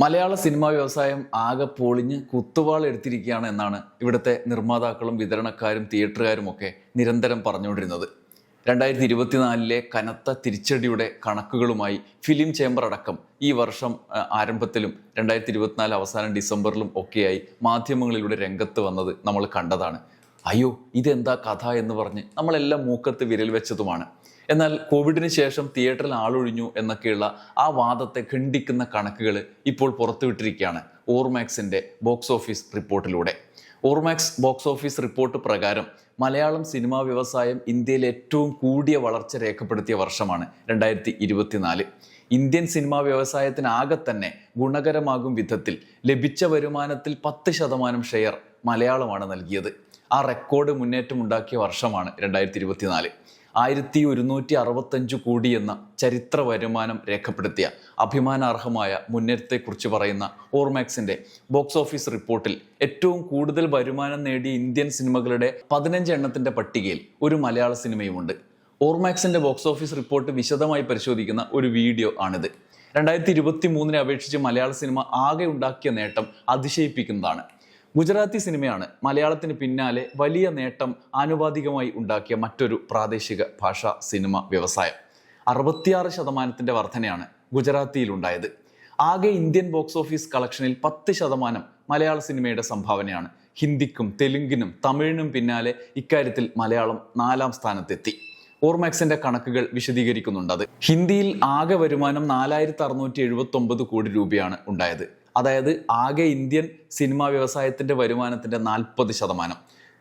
മലയാള cinema വ്യവസായം ആകെ പൊളിഞ്ഞ് കുത്തുവാൾ എടുത്തിരിക്കുകയാണ് എന്നാണ് ഇവിടുത്തെ നിർമ്മാതാക്കളും വിതരണക്കാരും തിയേറ്ററുകാരും ഒക്കെ നിരന്തരം പറഞ്ഞുകൊണ്ടിരുന്നത്. രണ്ടായിരത്തി ഇരുപത്തിനാലിലെ കനത്ത തിരിച്ചടിയുടെ കണക്കുകളുമായി ഫിലിം ചേംബർ അടക്കം ഈ വർഷം ആരംഭത്തിലും രണ്ടായിരത്തി ഇരുപത്തിനാല് അവസാനം ഡിസംബറിലും ഒക്കെയായി മാധ്യമങ്ങളിലൂടെ രംഗത്ത് വന്നത് നമ്മൾ കണ്ടതാണ്. അയ്യോ ഇതെന്താ കഥ എന്ന് പറഞ്ഞ് നമ്മളെല്ലാം മൂക്കത്ത് വിരൽ വെച്ചതുമാണ്. എന്നാൽ കോവിഡിന് ശേഷം തിയേറ്ററിൽ ആളൊഴിഞ്ഞു എന്നൊക്കെയുള്ള ആ വാദത്തെ ഖണ്ഡിക്കുന്ന കണക്കുകൾ ഇപ്പോൾ പുറത്തുവിട്ടിരിക്കുകയാണ് ഓർമാക്സിന്റെ ബോക്സ് ഓഫീസ് റിപ്പോർട്ടിലൂടെ. ഓർമാക്സ് ബോക്സ് ഓഫീസ് റിപ്പോർട്ട് പ്രകാരം മലയാളം സിനിമാ വ്യവസായം ഇന്ത്യയിൽ ഏറ്റവും കൂടിയ വളർച്ച രേഖപ്പെടുത്തിയ വർഷമാണ് രണ്ടായിരത്തി ഇരുപത്തിനാല് ഇന്ത്യൻ സിനിമാ വ്യവസായത്തിനാകെ തന്നെ ഗുണകരമാകും വിധത്തിൽ ലഭിച്ച വരുമാനത്തിൽ പത്ത് ശതമാനം ഷെയർ മലയാളമാണ് നൽകിയത്. ആ റെക്കോർഡ് മുന്നേറ്റം ഉണ്ടാക്കിയ വർഷമാണ് രണ്ടായിരത്തി ഇരുപത്തിനാല് ആയിരത്തി ഒരുന്നൂറ്റി അറുപത്തഞ്ച് കോടി എന്ന ചരിത്ര വരുമാനം രേഖപ്പെടുത്തിയ അഭിമാനാർഹമായ മുന്നേറ്റത്തെക്കുറിച്ച് പറയുന്ന ഓർമാക്സിന്റെ ബോക്സ് ഓഫീസ് റിപ്പോർട്ടിൽ ഏറ്റവും കൂടുതൽ വരുമാനം നേടിയ ഇന്ത്യൻ സിനിമകളുടെ പതിനഞ്ച് എണ്ണത്തിന്റെ പട്ടികയിൽ ഒരു മലയാള സിനിമയുമുണ്ട്. ഓർമാക്സിന്റെ ബോക്സ് ഓഫീസ് റിപ്പോർട്ട് വിശദമായി പരിശോധിക്കുന്ന ഒരു വീഡിയോ ആണിത്. രണ്ടായിരത്തി ഇരുപത്തി മൂന്നിനെ അപേക്ഷിച്ച് മലയാള സിനിമ ആകെ ഉണ്ടാക്കിയ നേട്ടം അതിശയിപ്പിക്കുന്നതാണ്. ഗുജറാത്തി സിനിമയാണ് മലയാളത്തിന് പിന്നാലെ വലിയ നേട്ടം ആനുപാതികമായി ഉണ്ടാക്കിയ മറ്റൊരു പ്രാദേശിക ഭാഷാ സിനിമ വ്യവസായം. അറുപത്തിയാറ് ശതമാനത്തിന്റെ വർധനയാണ് ഗുജറാത്തിയിൽ ഉണ്ടായത് ആകെ ഇന്ത്യൻ ബോക്സ് ഓഫീസ് കളക്ഷനിൽ പത്ത് ശതമാനം മലയാള സിനിമയുടെ സംഭാവനയാണ്. ഹിന്ദിക്കും തെലുങ്കിനും തമിഴിനും പിന്നാലെ ഇക്കാര്യത്തിൽ മലയാളം നാലാം സ്ഥാനത്തെത്തി. ഓർമാക്സിന്റെ കണക്കുകൾ വിശദീകരിക്കുന്നുണ്ട് അത്. ഹിന്ദിയിൽ ആകെ വരുമാനം നാലായിരത്തി അറുന്നൂറ്റി എഴുപത്തി ഒമ്പത് കോടി രൂപയാണ് ഉണ്ടായത്. അതായത് ആകെ ഇന്ത്യൻ സിനിമാ വ്യവസായത്തിന്റെ വരുമാനത്തിന്റെ നാൽപ്പത് ശതമാനം.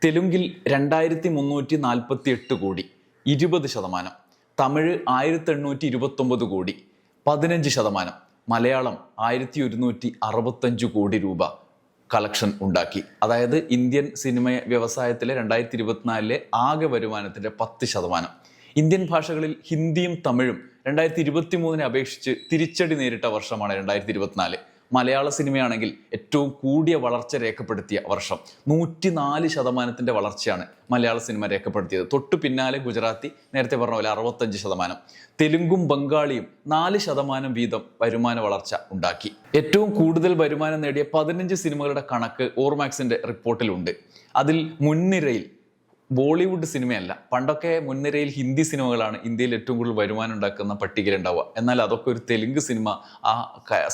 തെലുങ്കിൽ രണ്ടായിരത്തി മുന്നൂറ്റി നാൽപ്പത്തി എട്ട് കോടി ഇരുപത് ശതമാനം. തമിഴ് ആയിരത്തി എണ്ണൂറ്റി ഇരുപത്തൊമ്പത് കോടി പതിനഞ്ച് ശതമാനം. മലയാളം ആയിരത്തി ഒരുന്നൂറ്റി അറുപത്തഞ്ച് കോടി രൂപ കളക്ഷൻ ഉണ്ടാക്കി. അതായത് ഇന്ത്യൻ സിനിമ വ്യവസായത്തിലെ രണ്ടായിരത്തി ഇരുപത്തിനാലിലെ ആകെ വരുമാനത്തിന്റെ പത്ത് ശതമാനം. ഇന്ത്യൻ ഭാഷകളിൽ ഹിന്ദിയും തമിഴും രണ്ടായിരത്തി ഇരുപത്തി മൂന്നിനെ അപേക്ഷിച്ച് തിരിച്ചടി നേരിട്ട വർഷമാണ് രണ്ടായിരത്തി ഇരുപത്തിനാല് മലയാള സിനിമയാണെങ്കിൽ ഏറ്റവും കൂടിയ വളർച്ച രേഖപ്പെടുത്തിയ വർഷം. നൂറ്റിനാല് ശതമാനത്തിന്റെ വളർച്ചയാണ് മലയാള സിനിമ രേഖപ്പെടുത്തിയത്. തൊട്ടു പിന്നാലെ ഗുജറാത്തി നേരത്തെ പറഞ്ഞ പോലെ അറുപത്തഞ്ച് ശതമാനം. തെലുങ്കും ബംഗാളിയും നാല് ശതമാനം വീതം വരുമാന വളർച്ച ഉണ്ടാക്കി. ഏറ്റവും കൂടുതൽ വരുമാനം നേടിയ പതിനഞ്ച് സിനിമകളുടെ കണക്ക് ഓർമാക്സിന്റെ റിപ്പോർട്ടിലുണ്ട്. അതിൽ മുൻനിരയിൽ ബോളിവുഡ് സിനിമയല്ല. പണ്ടൊക്കെ മുൻനിരയിൽ ഹിന്ദി സിനിമകളാണ് ഇന്ത്യയിൽ ഏറ്റവും കൂടുതൽ വരുമാനം ഉണ്ടാക്കുന്ന പട്ടികയിൽ ഉണ്ടാവുക എന്നാൽ അതൊക്കെ ഒരു തെലുങ്ക് സിനിമ ആ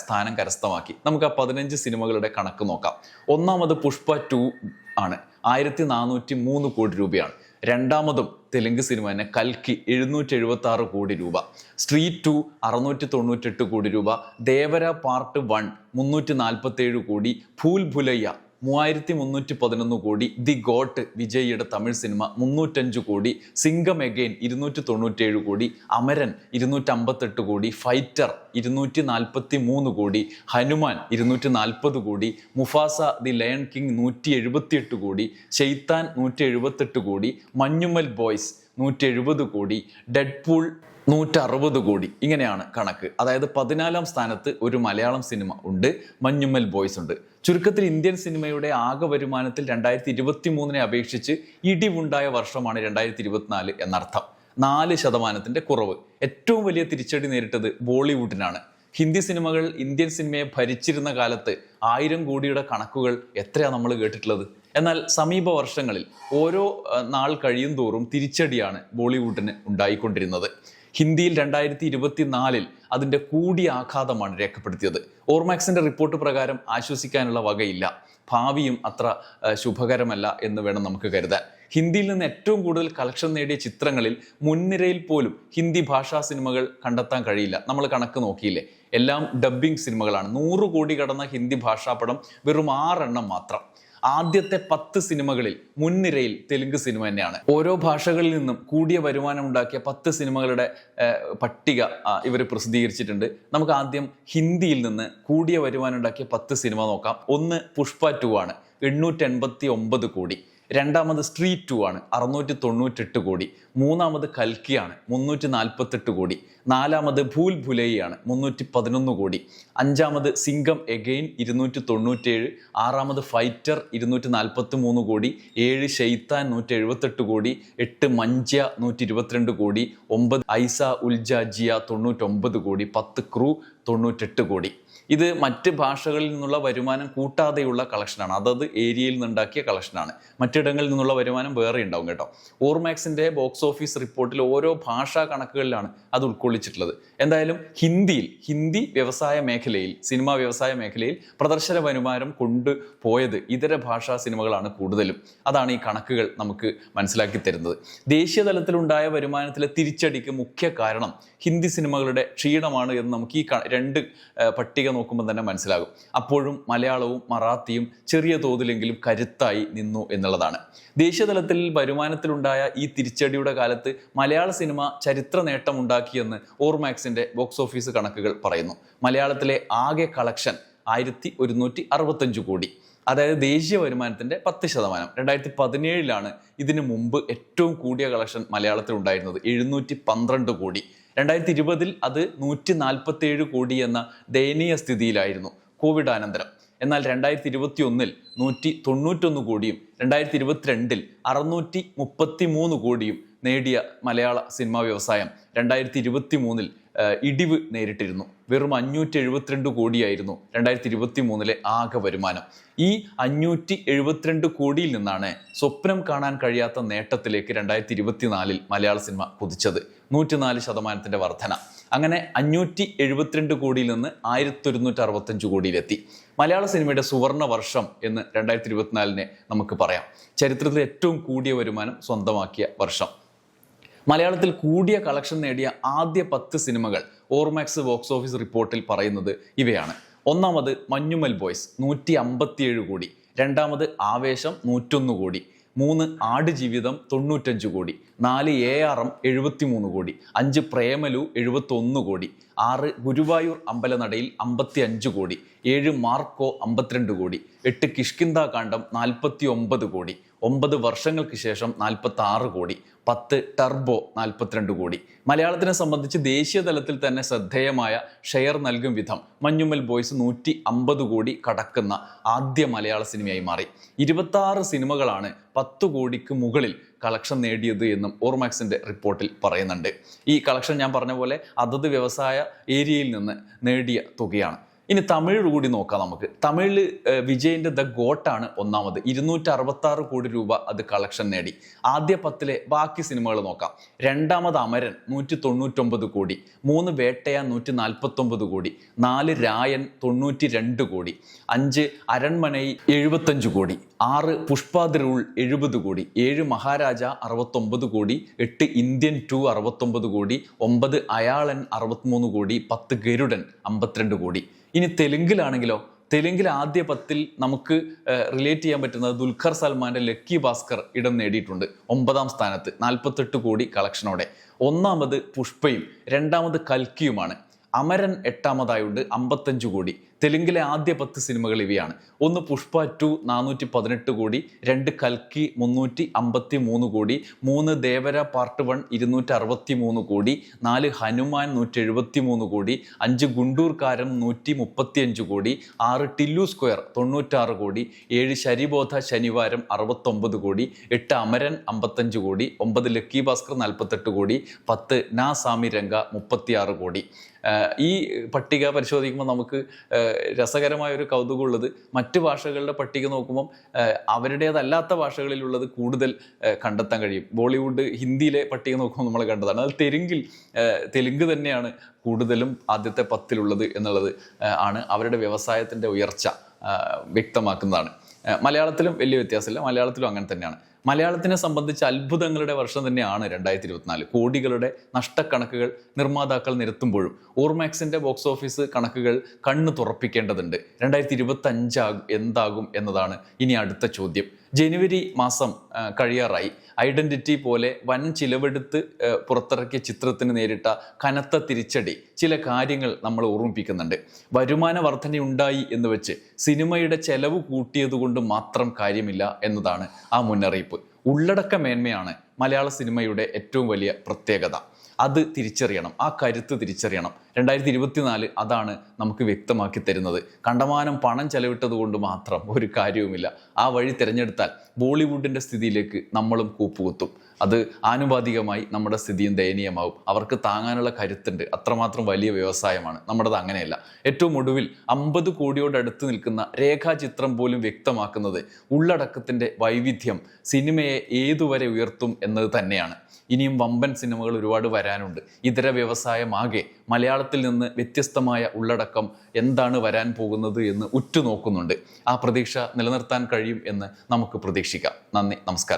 സ്ഥാനം കരസ്ഥമാക്കി. നമുക്ക് ആ പതിനഞ്ച് സിനിമകളുടെ കണക്ക് നോക്കാം. ഒന്നാമത് പുഷ്പ ടു ആണ്. ആയിരത്തി നാനൂറ്റി മൂന്ന് കോടി രൂപയാണ്. രണ്ടാമതും തെലുങ്ക് സിനിമ തന്നെ കൽക്കി എഴുന്നൂറ്റി എഴുപത്തി ആറ് കോടി രൂപ. സ്ട്രീറ്റ് ടു അറുന്നൂറ്റി തൊണ്ണൂറ്റെട്ട് കോടി രൂപ. ദേവര പാർട്ട് വൺ മുന്നൂറ്റി നാൽപ്പത്തി ഏഴ് കോടി. ഭൂൽ ഭുലയ്യ മൂവായിരത്തി മുന്നൂറ്റി പതിനൊന്ന് കോടി ദി ഗോട്ട് വിജയിയുടെ തമിഴ് സിനിമ മുന്നൂറ്റഞ്ച് കോടി സിംഗം എഗെയിൻ ഇരുന്നൂറ്റി തൊണ്ണൂറ്റേഴ് കോടി അമരൻ ഇരുന്നൂറ്റമ്പത്തെട്ട് കോടി ഫൈറ്റർ ഇരുന്നൂറ്റി നാൽപ്പത്തി മൂന്ന് കോടി ഹനുമാൻ ഇരുന്നൂറ്റി നാൽപ്പത് കോടി മുഫാസ ദി ലയൺ കിങ് നൂറ്റി എഴുപത്തിയെട്ട് കോടി ഷെയ്ത്താൻ നൂറ്റി എഴുപത്തെട്ട് കോടി മഞ്ഞുമൽ ബോയ്സ് നൂറ്റി എഴുപത് കോടി ഡെഡ്പൂൾ നൂറ്റി അറുപത് കോടി. ഇങ്ങനെയാണ് കണക്ക്. അതായത് പതിനാലാം സ്ഥാനത്ത് ഒരു മലയാളം സിനിമ ഉണ്ട്. മഞ്ഞുമ്മൽ ബോയ്സ് ഉണ്ട്. ചുരുക്കത്തിൽ ഇന്ത്യൻ സിനിമയുടെ ആകെ വരുമാനത്തിൽ രണ്ടായിരത്തി ഇരുപത്തി മൂന്നിനെ അപേക്ഷിച്ച് ഇടിവുണ്ടായ വർഷമാണ് രണ്ടായിരത്തി ഇരുപത്തിനാല് എന്നർത്ഥം. നാല് ശതമാനത്തിന്റെ കുറവ്. ഏറ്റവും വലിയ തിരിച്ചടി നേരിട്ടത് ബോളിവുഡിനാണ്. ഹിന്ദി സിനിമകൾ ഇന്ത്യൻ സിനിമയെ ഭരിച്ചിരുന്ന കാലത്ത് ആയിരം കോടിയുടെ കണക്കുകൾ എത്രയാ നമ്മൾ കേട്ടിട്ടുള്ളത്? എന്നാൽ സമീപ വർഷങ്ങളിൽ ഓരോ നാൾ കഴിയും തോറും തിരിച്ചടിയാണ് ബോളിവുഡിന് ഉണ്ടായിക്കൊണ്ടിരുന്നത്. ഹിന്ദിയിൽ രണ്ടായിരത്തി ഇരുപത്തിനാലിൽ അതിന്റെ കൂടിയ ആഘാതമാണ് രേഖപ്പെടുത്തിയത്. ഓർമാക്സിന്റെ റിപ്പോർട്ട് പ്രകാരം ആശ്വസിക്കാനുള്ള വകയില്ല. ഭാവിയും അത്ര ശുഭകരമല്ല എന്ന് വേണം നമുക്ക് കരുതാൻ. ഹിന്ദിയിൽ നിന്ന് ഏറ്റവും കൂടുതൽ കളക്ഷൻ നേടിയ ചിത്രങ്ങളിൽ മുൻനിരയിൽ പോലും ഹിന്ദി ഭാഷാ സിനിമകൾ കണ്ടെത്താൻ കഴിയില്ല. നമ്മൾ കണക്ക് നോക്കിയില്ലേ? എല്ലാം ഡബ്ബിംഗ് സിനിമകളാണ്. നൂറ് കോടി കടന്ന ഹിന്ദി ഭാഷാ പടം വെറും ആറെണ്ണം മാത്രം. ആദ്യത്തെ പത്ത് സിനിമകളിൽ മുൻനിരയിൽ തെലുങ്ക് സിനിമ തന്നെയാണ്. ഓരോ ഭാഷകളിൽ നിന്നും കൂടിയ വരുമാനം ഉണ്ടാക്കിയ പത്ത് സിനിമകളുടെ പട്ടിക ഇവർ പ്രസിദ്ധീകരിച്ചിട്ടുണ്ട്. നമുക്ക് ആദ്യം ഹിന്ദിയിൽ നിന്ന് കൂടിയ വരുമാനം ഉണ്ടാക്കിയ പത്ത് സിനിമ നോക്കാം. ഒന്ന് പുഷ്പ ടു ആണ്. എണ്ണൂറ്റി എൺപത്തി ഒമ്പത് കോടി. രണ്ടാമത് സ്ട്രീറ്റ് ടു ആണ്. അറുന്നൂറ്റി തൊണ്ണൂറ്റെട്ട് കോടി. മൂന്നാമത് കൽക്കിയാണ് മുന്നൂറ്റി നാൽപ്പത്തെട്ട് കോടി. നാലാമത് ഭൂൽ ഭുലൈയാണ് മുന്നൂറ്റി പതിനൊന്ന് കോടി. അഞ്ചാമത് സിംഗം എഗെയിൻ ഇരുന്നൂറ്റി തൊണ്ണൂറ്റേഴ് ആറാമത് ഫൈറ്റർ ഇരുന്നൂറ്റി നാൽപ്പത്തി മൂന്ന് കോടി. ഏഴ് ഷെയ്ത്താൻ നൂറ്റി എഴുപത്തെട്ട് കോടി. എട്ട് മഞ്ച്യ നൂറ്റി ഇരുപത്തിരണ്ട് കോടി. ഒമ്പത് ഐസ ഉൽജാജിയ തൊണ്ണൂറ്റൊമ്പത് കോടി. പത്ത് ക്രൂ തൊണ്ണൂറ്റെട്ട് കോടി. ഇത് മറ്റ് ഭാഷകളിൽ നിന്നുള്ള വരുമാനം കൂട്ടാതെയുള്ള കളക്ഷനാണ് അതത് ഏരിയയിൽ നിന്നുണ്ടാക്കിയ കളക്ഷനാണ് മറ്റിടങ്ങളിൽ നിന്നുള്ള വരുമാനം വേറെ ഉണ്ടാവും കേട്ടോ. ഓർമാക്സിന്റെ ബോക്സ് ഓഫീസ് റിപ്പോർട്ടിൽ ഓരോ ഭാഷാ കണക്കുകളിലാണ് അത് ഉൾക്കൊള്ളിച്ചിട്ടുള്ളത്. എന്തായാലും ഹിന്ദിയിൽ ഹിന്ദി വ്യവസായ മേഖലയിൽ സിനിമാ വ്യവസായ മേഖലയിൽ പ്രദർശന വരുമാനം കൊണ്ടുപോയത് ഇതര ഭാഷാ സിനിമകളാണ് കൂടുതലും. അതാണ് ഈ കണക്കുകൾ നമുക്ക് മനസ്സിലാക്കി തരുന്നത്. ദേശീയ തലത്തിലുണ്ടായ വരുമാനത്തിലെ തിരിച്ചടിക്ക് മുഖ്യ കാരണം ഹിന്ദി സിനിമകളുടെ ക്ഷീണമാണ് എന്ന് നമുക്ക് ഈ രണ്ട് പട്ടിക നോക്കുമ്പോൾ തന്നെ മനസ്സിലാകും. അപ്പോഴും മലയാളവും മറാത്തിയും ചെറിയ തോതിലെങ്കിലും കരുത്തായി നിന്നു എന്നുള്ളതാണ്. ദേശീയതലത്തിൽ വരുമാനത്തിലുണ്ടായ ഈ തിരിച്ചടിയുടെ കാലത്ത് മലയാള സിനിമ ചരിത്ര നേട്ടമുണ്ടാക്കിയെന്ന് ഓർമാക്സിന്റെ ബോക്സ് ഓഫീസ് കണക്കുകൾ പറയുന്നു. മലയാളത്തിലെ ആകെ കളക്ഷൻ ആയിരത്തി ഒരുന്നൂറ്റി അറുപത്തഞ്ച് കോടി. അതായത് ദേശീയ വരുമാനത്തിന്റെ പത്ത് ശതമാനം. രണ്ടായിരത്തി പതിനേഴിലാണ് ഇതിനു മുമ്പ് ഏറ്റവും കൂടിയ കളക്ഷൻ മലയാളത്തിൽ ഉണ്ടായിരുന്നത് എഴുന്നൂറ്റി പന്ത്രണ്ട് കോടി. രണ്ടായിരത്തി ഇരുപതിൽ അത് നൂറ്റി നാൽപ്പത്തി ഏഴ് കോടി എന്ന ദയനീയ സ്ഥിതിയിലായിരുന്നു കോവിഡ് അനന്തരം എന്നാൽ രണ്ടായിരത്തി ഇരുപത്തി ഒന്നിൽ നൂറ്റി തൊണ്ണൂറ്റൊന്ന് കോടിയും രണ്ടായിരത്തി ഇരുപത്തിരണ്ടിൽ അറുന്നൂറ്റി മുപ്പത്തി മൂന്ന് കോടിയും നേടിയ മലയാള സിനിമാ വ്യവസായം. രണ്ടായിരത്തി ഇരുപത്തി മൂന്നിൽ ഇടിവ് നേരിട്ടിരുന്നു. വെറും അഞ്ഞൂറ്റി എഴുപത്തിരണ്ട് കോടിയായിരുന്നു രണ്ടായിരത്തി ഇരുപത്തി മൂന്നിലെ ആകെ വരുമാനം. ഈ അഞ്ഞൂറ്റി എഴുപത്തിരണ്ട് കോടിയിൽ നിന്നാണ് സ്വപ്നം കാണാൻ കഴിയാത്ത നേട്ടത്തിലേക്ക് രണ്ടായിരത്തി ഇരുപത്തിനാലിൽ മലയാള സിനിമ കുതിച്ചത്. നൂറ്റിനാല് ശതമാനത്തിന്റെ വർധന. അങ്ങനെ അഞ്ഞൂറ്റി എഴുപത്തിരണ്ട് കോടിയിൽ നിന്ന് ആയിരത്തി ഒരുന്നൂറ്റി അറുപത്തഞ്ച് കോടിയിലെത്തി. മലയാള സിനിമയുടെ സുവർണ വർഷം എന്ന് രണ്ടായിരത്തി ഇരുപത്തിനാലിനെ നമുക്ക് പറയാം. ചരിത്രത്തിൽ ഏറ്റവും കൂടിയ വരുമാനം സ്വന്തമാക്കിയ വർഷം. മലയാളത്തിൽ കൂടിയ കളക്ഷൻ നേടിയ ആദ്യ പത്ത് സിനിമകൾ ഓർമാക്സ് ബോക്സ് ഓഫീസ് റിപ്പോർട്ടിൽ പറയുന്നത് ഇവയാണ്. ഒന്നാമത് മഞ്ഞുമൽ ബോയ്സ് നൂറ്റി അമ്പത്തിയേഴ് കോടി. രണ്ടാമത് ആവേശം നൂറ്റൊന്ന് കോടി. മൂന്ന് ആടുജീവിതം തൊണ്ണൂറ്റഞ്ച് കോടി. നാല് എ ആർ എം എഴുപത്തിമൂന്ന് കോടി. അഞ്ച് പ്രേമലു എഴുപത്തൊന്ന് കോടി. ആറ് ഗുരുവായൂർ അമ്പലനടയിൽ അമ്പത്തി അഞ്ച് കോടി. ഏഴ് മാർക്കോ അമ്പത്തിരണ്ട് കോടി. എട്ട് കിഷ്കിന്ദ കാണ്ഡം നാൽപ്പത്തി ഒമ്പത് കോടി. ഒമ്പത് വർഷങ്ങൾക്ക് ശേഷം നാൽപ്പത്തി ആറ് കോടി. പത്ത് ടർബോ നാൽപ്പത്തിരണ്ട് കോടി. മലയാളത്തിനെ സംബന്ധിച്ച് ദേശീയ തലത്തിൽ തന്നെ ശ്രദ്ധേയമായ ഷെയർ നൽകും വിധം മഞ്ഞുമ്മൽ ബോയ്സ് നൂറ്റി അമ്പത് കോടി കടക്കുന്ന ആദ്യ മലയാള സിനിമയായി മാറി. ഇരുപത്തി സിനിമകളാണ് പത്ത് കോടിക്ക് മുകളിൽ കളക്ഷൻ നേടിയത് എന്നും ഓർമാക്സിന്റെ റിപ്പോർട്ടിൽ പറയുന്നുണ്ട്. ഈ കളക്ഷൻ ഞാൻ പറഞ്ഞ പോലെ അതത് വ്യവസായ ഏരിയയിൽ നിന്ന് നേടിയ തുകയാണ്. ഇനി തമിഴ് കൂടി നോക്കാം നമുക്ക്. തമിഴിൽ വിജയിന്റെ ദ ഗോട്ടാണ് ഒന്നാമത്. ഇരുന്നൂറ്റി അറുപത്തി ആറ് കോടി രൂപ അത് കളക്ഷൻ നേടി. ആദ്യ പത്തിലെ ബാക്കി സിനിമകൾ നോക്കാം. രണ്ടാമത് അമരൻ നൂറ്റി തൊണ്ണൂറ്റൊമ്പത് കോടി. മൂന്ന് വേട്ടയ നൂറ്റി നാൽപ്പത്തൊമ്പത് കോടി. നാല് രായൻ തൊണ്ണൂറ്റി രണ്ട് കോടി. അഞ്ച് അരൺമനൈ എഴുപത്തഞ്ച് കോടി. ആറ് പുഷ്പാതിരുൾ എഴുപത് കോടി. ഏഴ് മഹാരാജ അറുപത്തൊമ്പത് കോടി. എട്ട് ഇന്ത്യൻ ടു അറുപത്തൊമ്പത് കോടി. ഒമ്പത് അയാളൻ അറുപത്തിമൂന്ന് കോടി. പത്ത് ഗരുഡൻ അമ്പത്തിരണ്ട് കോടി. ഇനി തെലുങ്കിലാണെങ്കിലോ തെലുങ്കിൽ ആദ്യ പത്തിൽ നമുക്ക് റിലേറ്റ് ചെയ്യാൻ പറ്റുന്നത് ദുൽഖർ സൽമാന്റെ ലക്കി ഭാസ്കർ ഇടം നേടിയിട്ടുണ്ട് ഒമ്പതാം സ്ഥാനത്ത് നാൽപ്പത്തെട്ട് കോടി കളക്ഷനോടെ. ഒന്നാമത് പുഷ്പയും രണ്ടാമത് കൽക്കിയുമാണ്. അമരൻ എട്ടാമതായുണ്ട് അമ്പത്തഞ്ച് കോടി. തെലുങ്കിലെ ആദ്യ പത്ത് സിനിമകൾ ഇവയാണ്. ഒന്ന് പുഷ്പ ടു നാനൂറ്റി പതിനെട്ട് കോടി രണ്ട് കൽക്കി മുന്നൂറ്റി അമ്പത്തി മൂന്ന് കോടി മൂന്ന് ദേവര പാർട്ട് വൺ ഇരുന്നൂറ്റി അറുപത്തി മൂന്ന് കോടി നാല് ഹനുമാൻ നൂറ്റി എഴുപത്തി മൂന്ന് കോടി അഞ്ച് ഗുണ്ടൂർക്കാരൻ നൂറ്റി മുപ്പത്തി അഞ്ച് കോടി ആറ് ടില്ലു സ്ക്വയർ തൊണ്ണൂറ്റാറ് കോടി ഏഴ് ശരിബോധ ശനിവാരം അറുപത്തൊമ്പത് കോടി എട്ട് അമരൻ അമ്പത്തഞ്ച് കോടി ഒമ്പത് ലക്കി ഭാസ്കർ നാൽപ്പത്തെട്ട് കോടി പത്ത് നാ സാമി രംഗ മുപ്പത്തിയാറ് കോടി. ഈ പട്ടിക പരിശോധിക്കുമ്പോൾ നമുക്ക് രസകരമായ ഒരു കൗതുകമുള്ളത്. മറ്റു ഭാഷകളുടെ പട്ടിക നോക്കുമ്പം അവരുടേതല്ലാത്ത ഭാഷകളിലുള്ളത് കൂടുതൽ കണ്ടെത്താൻ കഴിയും. ബോളിവുഡ് ഹിന്ദിയിലെ പട്ടിക നോക്കുമ്പോൾ നമ്മൾ കണ്ടതാണ്. അത് തെലുങ്കിൽ തെലുങ്ക് തന്നെയാണ് കൂടുതലും ആദ്യത്തെ പത്തിലുള്ളത് എന്നുള്ളത് ആണ് അവരുടെ വ്യവസായത്തിന്റെ ഉയർച്ച വ്യക്തമാക്കുന്നതാണ്. മലയാളത്തിലും വലിയ വ്യത്യാസമില്ല. മലയാളത്തിലും അങ്ങനെ തന്നെയാണ്. മലയാളത്തിനെ സംബന്ധിച്ച് അത്ഭുതങ്ങളുടെ വർഷം തന്നെയാണ് രണ്ടായിരത്തി ഇരുപത്തിനാല് കോടികളുടെ നഷ്ടക്കണക്കുകൾ നിർമ്മാതാക്കൾ നിരത്തുമ്പോഴും ഓർമാക്സിന്റെ ബോക്സ് ഓഫീസ് കണക്കുകൾ കണ്ണ് തുറപ്പിക്കേണ്ടതുണ്ട്. രണ്ടായിരത്തി ഇരുപത്തി എന്താകും എന്നതാണ് ഇനി അടുത്ത ചോദ്യം. ജനുവരി മാസം കഴിയാറായി. ഐഡന്റിറ്റി പോലെ വൻ ചിലവെടുത്ത് പുറത്തിറക്കിയ ചിത്രത്തിന് നേരിട്ട കനത്ത തിരിച്ചടി ചില കാര്യങ്ങൾ നമ്മൾ ഓർമ്മിപ്പിക്കുന്നുണ്ട്. വരുമാന വർധനയുണ്ടായി എന്ന് വെച്ച് സിനിമയുടെ ചെലവ് കൂട്ടിയതുകൊണ്ട് മാത്രം കാര്യമില്ല എന്നതാണ് ആ മുന്നറിയിപ്പ്. ഉള്ളടക്ക മേന്മയാണ് മലയാള സിനിമയുടെ ഏറ്റവും വലിയ പ്രത്യേകത. അത് തിരിച്ചറിയണം ആ കരുത്ത് തിരിച്ചറിയണം. രണ്ടായിരത്തി ഇരുപത്തിനാല് അതാണ് നമുക്ക് വ്യക്തമാക്കി തരുന്നത്. കണ്ടമാനം പണം ചെലവിട്ടതുകൊണ്ട് മാത്രം ഒരു കാര്യവുമില്ല. ആ വഴി തിരഞ്ഞെടുത്താൽ ബോളിവുഡിന്റെ സ്ഥിതിയിലേക്ക് നമ്മളും കൂപ്പുകുത്തും. അത് ആനുപാതികമായി നമ്മുടെ സ്ഥിതിയും ദയനീയമാവും. അവർക്ക് താങ്ങാനുള്ള കരുത്തുണ്ട്. അത്രമാത്രം വലിയ വ്യവസായമാണ്. നമ്മുടേത് അങ്ങനെയല്ല. ഏറ്റവും ഒടുവിൽ അമ്പത് കോടിയോട് അടുത്ത് നിൽക്കുന്ന രേഖാചിത്രം പോലും വ്യക്തമാക്കുന്നത് ഉള്ളടക്കത്തിന്റെ വൈവിധ്യം സിനിമയെ ഏതുവരെ ഉയർത്തും എന്നത് തന്നെയാണ്. ഇനിയും വമ്പൻ സിനിമകൾ ഒരുപാട് വരാനുണ്ട്. ഇതര വ്യവസായമാകെ മലയാളത്തിൽ നിന്ന് വ്യത്യസ്തമായ ഉള്ളടക്കം എന്താണ് വരാൻ പോകുന്നത് എന്ന് ഉറ്റുനോക്കുന്നുണ്ട്. ആ പ്രതീക്ഷ നിലനിർത്താൻ കഴിയും എന്ന് നമുക്ക് പ്രതീക്ഷിക്കാം. നന്ദി. നമസ്കാരം.